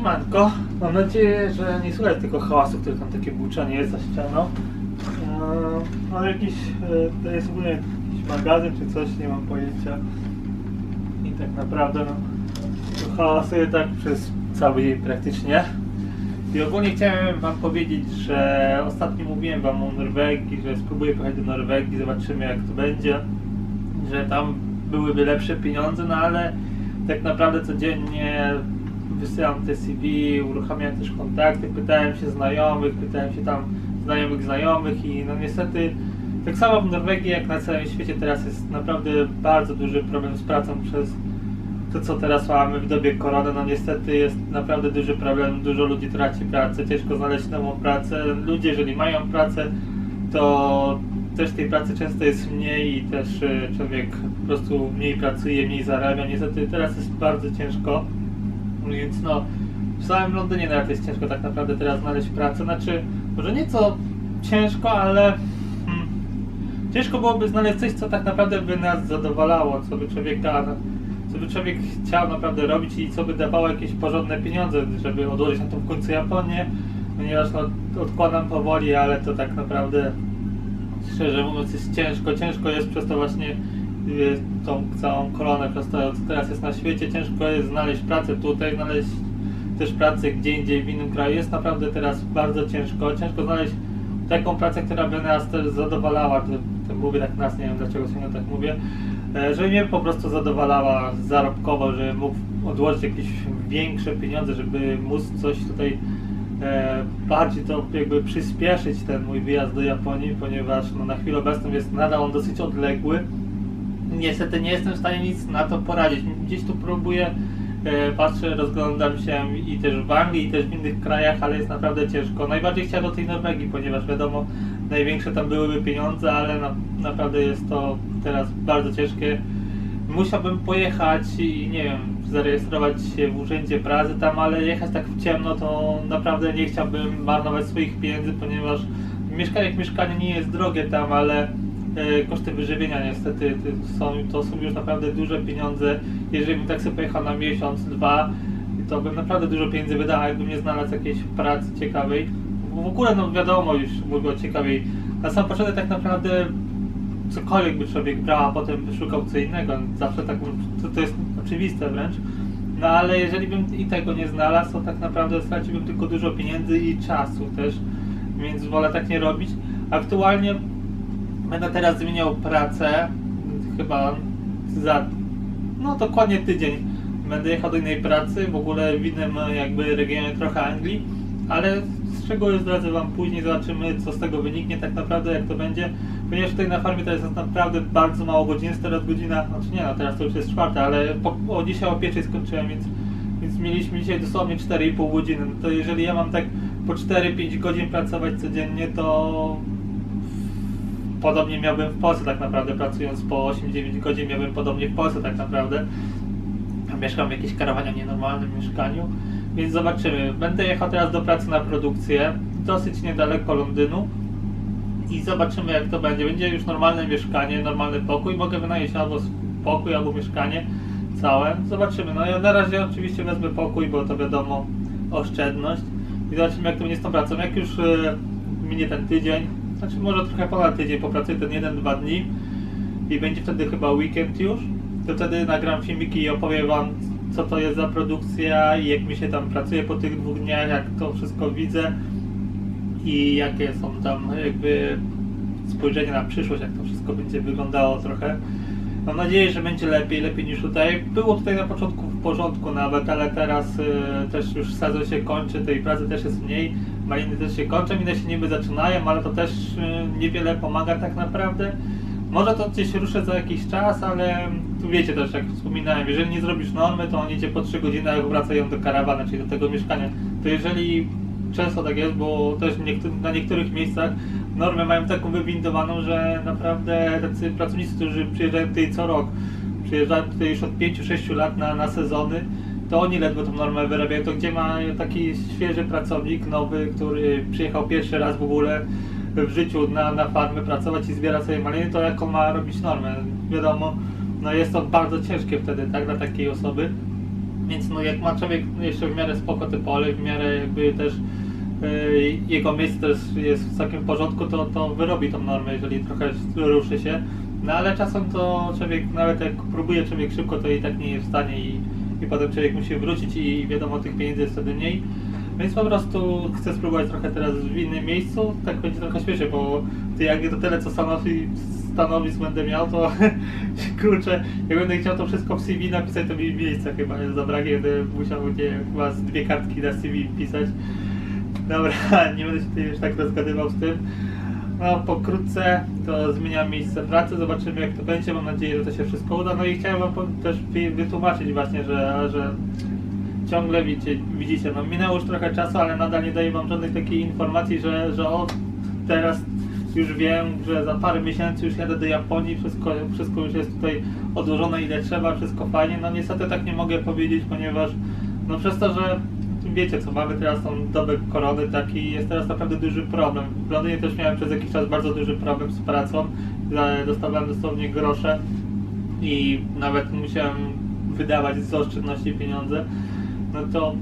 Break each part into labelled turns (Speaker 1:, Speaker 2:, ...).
Speaker 1: Siemanko, mam nadzieję, że nie słychać tylko hałasu, który tam takie buczenie jest za ścianą. Eee, Mam jakiś, e, to jest ogólnie jakiś magazyn czy coś, nie mam pojęcia. I tak naprawdę no, to hałasuje tak przez cały dzień praktycznie. I ogólnie chciałem wam powiedzieć, że ostatnio mówiłem wam o Norwegii, że spróbuję pojechać do Norwegii, zobaczymy jak to będzie. Że tam byłyby lepsze pieniądze, no ale tak naprawdę codziennie wysyłam te CV, uruchamiam też kontakty, pytałem się znajomych, pytałem się tam znajomych znajomych i no niestety tak samo w Norwegii jak na całym świecie teraz jest naprawdę bardzo duży problem z pracą przez to co teraz mamy w dobie korony, no niestety jest naprawdę duży problem, dużo ludzi traci pracę, ciężko znaleźć nową pracę. Ludzie jeżeli mają pracę, to też tej pracy często jest mniej i też y, człowiek po prostu mniej pracuje, mniej zarabia. Niestety teraz jest bardzo ciężko, więc no w samym Londynie nawet jest ciężko tak naprawdę teraz znaleźć pracę. Znaczy, może nieco ciężko, ale hmm, ciężko byłoby znaleźć coś, co tak naprawdę by nas zadowalało, co by człowieka, co by człowiek chciał naprawdę robić i co by dawało jakieś porządne pieniądze, żeby odłożyć na to w końcu Japonię, ponieważ no, odkładam powoli, ale to tak naprawdę szczerze mówiąc jest ciężko, ciężko jest przez to właśnie tą całą koronę, przez to co teraz jest na świecie, ciężko jest znaleźć pracę tutaj, znaleźć też pracę gdzie indziej w innym kraju, jest naprawdę teraz bardzo ciężko, ciężko znaleźć taką pracę, która by nas też zadowalała, to, mówię tak nas, nie wiem dlaczego się tak mówię, e, żeby mnie po prostu zadowalała zarobkowo, żeby mógł odłożyć jakieś większe pieniądze, żeby móc coś tutaj e, bardziej to jakby przyspieszyć ten mój wyjazd do Japonii, ponieważ no, na chwilę obecną jest nadal on dosyć odległy. Niestety nie jestem w stanie nic na to poradzić. Gdzieś tu próbuję, e, patrzę, rozglądam się i też w Anglii, i też w innych krajach, ale jest naprawdę ciężko. Najbardziej chciałem do tej Norwegii, ponieważ wiadomo, największe tam byłyby pieniądze, ale na, naprawdę jest to teraz bardzo ciężkie. Musiałbym pojechać i nie wiem, zarejestrować się w urzędzie pracy tam, ale jechać tak w ciemno to naprawdę nie chciałbym marnować swoich pieniędzy, ponieważ mieszkanie jak mieszkanie nie jest drogie tam, ale koszty wyżywienia niestety są, to są już naprawdę duże pieniądze. Jeżeli bym tak sobie pojechał na miesiąc, dwa, to bym naprawdę dużo pieniędzy wydał, jakbym nie znalazł jakiejś pracy ciekawej. W ogóle no wiadomo już mówię o ciekawej. Na sam początek tak naprawdę cokolwiek by człowiek brał, a potem by szukał co innego. Zawsze tak, to, to jest oczywiste wręcz. No ale jeżeli bym i tego nie znalazł, to tak naprawdę straciłbym tylko dużo pieniędzy i czasu też, więc wolę tak nie robić. Aktualnie będę teraz zmieniał pracę, chyba za, no dokładnie tydzień. Będę jechał do innej pracy, w ogóle w innym jakby regionie trochę Anglii, ale z czego zdradzę Wam później, zobaczymy co z tego wyniknie tak naprawdę, jak to będzie, ponieważ tutaj na farmie teraz jest naprawdę bardzo mało godzin, jest teraz godzina, znaczy nie no, teraz to już jest czwarta, ale po, o dzisiaj o pierwszej skończyłem, więc, więc mieliśmy dzisiaj dosłownie 4,5 godziny, no to jeżeli ja mam tak po 4-5 godzin pracować codziennie, to podobnie miałbym w Polsce tak naprawdę, pracując po 8-9 godzin miałbym podobnie w Polsce tak naprawdę. Mieszkam w jakimś karawanie nienormalnym mieszkaniu, więc zobaczymy. Będę jechał teraz do pracy na produkcję, dosyć niedaleko Londynu i zobaczymy jak to będzie. Będzie już normalne mieszkanie, normalny pokój. Mogę wynająć albo pokój, albo mieszkanie całe. Zobaczymy. No ja na razie oczywiście wezmę pokój, bo to wiadomo oszczędność. I zobaczymy jak to będzie z tą pracą. Jak już e, minie ten tydzień, znaczy może trochę ponad tydzień, popracuję ten 1-2 dni i będzie wtedy chyba weekend już, to wtedy nagram filmiki i opowiem Wam co to jest za produkcja i jak mi się tam pracuje po tych dwóch dniach, jak to wszystko widzę i jakie są tam jakby spojrzenia na przyszłość, jak to wszystko będzie wyglądało trochę. Mam nadzieję, że będzie lepiej, lepiej niż tutaj. Było tutaj na początku w porządku nawet, ale teraz y, też już sezon się kończy, tej pracy też jest mniej, maliny też się kończą, inne się niby zaczynają, ale to też y, niewiele pomaga tak naprawdę. Może to gdzieś ruszę za jakiś czas, ale tu wiecie też, jak wspominałem, jeżeli nie zrobisz normy, to oni cię po 3 godziny jak wracają do karawany, czyli do tego mieszkania. To jeżeli często tak jest, bo też na niektórych miejscach normy mają taką wywindowaną, że naprawdę tacy pracownicy, którzy przyjeżdżają tutaj co rok, przyjeżdżają tutaj już od 5-6 lat na, na sezony, to oni ledwo tą normę wyrabiają. To gdzie ma taki świeży pracownik, nowy, który przyjechał pierwszy raz w ogóle w życiu na, na farmę pracować i zbiera sobie maliny, to jaką ma robić normę? Wiadomo, no jest to bardzo ciężkie wtedy, tak, dla takiej osoby. Więc no jak ma człowiek jeszcze w miarę spoko te pole, w miarę jakby też y, jego miejsce też jest w takim porządku, to, to wyrobi tą normę, jeżeli trochę ruszy się. No ale czasem to człowiek, nawet jak próbuje człowiek szybko, to i tak nie jest w stanie i, i potem człowiek musi wrócić i wiadomo tych pieniędzy jest wtedy mniej. Więc po prostu chcę spróbować trochę teraz w innym miejscu, tak będzie trochę śmiesznie, bo ty jak to tyle co stanowi, stanowisk będę miał, to kurczę, jak będę chciał to wszystko w CV napisać, to mi miejsca chyba jest zabraknie, będę musiał nie, chyba z dwie kartki na CV pisać. Dobra, nie będę się tutaj już tak rozgadywał z tym. No pokrótce to zmieniam miejsce pracy, zobaczymy jak to będzie, mam nadzieję, że to się wszystko uda. No i chciałem wam też wy- wytłumaczyć właśnie, że, że ciągle widzicie, widzicie, no minęło już trochę czasu, ale nadal nie daję wam żadnej takiej informacji, że, że o, teraz już wiem, że za parę miesięcy już jadę do Japonii, wszystko, wszystko już jest tutaj odłożone ile trzeba, wszystko fajnie. No niestety tak nie mogę powiedzieć, ponieważ no przez to, że wiecie co, mamy teraz tą dobę korony, taki jest teraz naprawdę duży problem. W Londynie też miałem przez jakiś czas bardzo duży problem z pracą, dostawałem dosłownie grosze i nawet musiałem wydawać z oszczędności pieniądze, no to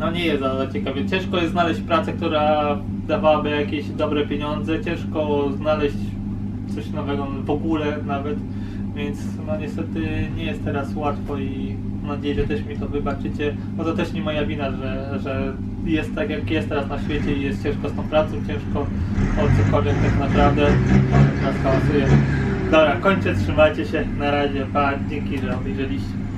Speaker 1: no nie jest za ciekawie. Ciężko jest znaleźć pracę, która dawałaby jakieś dobre pieniądze, ciężko znaleźć coś nowego w ogóle nawet, więc no niestety nie jest teraz łatwo i mam nadzieję, że też mi to wybaczycie, bo to też nie moja wina, że, że jest tak jak jest teraz na świecie i jest ciężko z tą pracą, ciężko o cokolwiek tak naprawdę, teraz hałasuje. Dobra, kończę, trzymajcie się, na razie, pa, dzięki, że obejrzeliście.